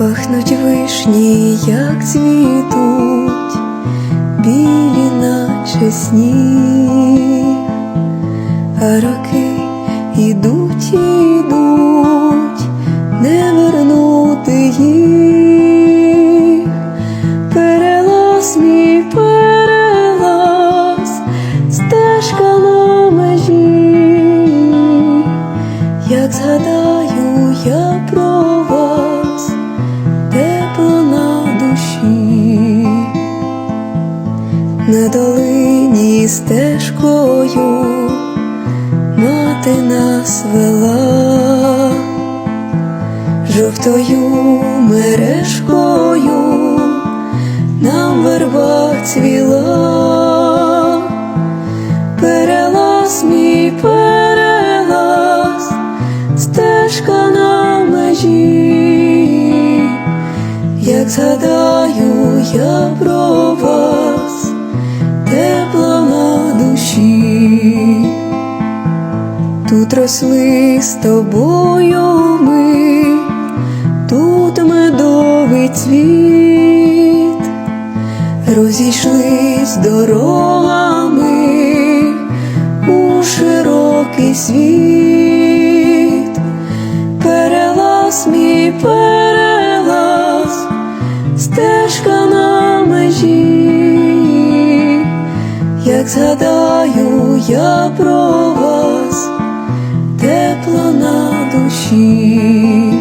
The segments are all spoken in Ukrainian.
Пахнуть вишні, як цвітуть, білі, наче сніг, а роки ідуть, ідуть, не вернути їх. На долині стежкою мати нас вела, жовтою мережкою нам верба цвіла, перелаз мій стежка на межі, як згадаю я про тут росли з тобою ми, тут медовий цвіт. Розійшлись дорогами як згадаю я про вас, тепло на душі.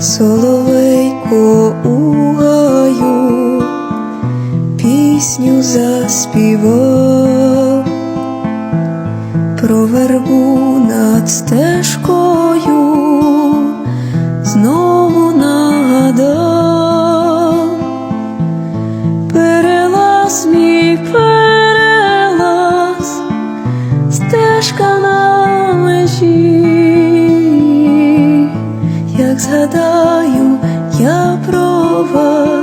Соловейко у гаю пісню заспівав. Про вербу над стежкою знову нагадав. Перелаз мій Мій перелаз, стежка на межі, як згадаю я про вас.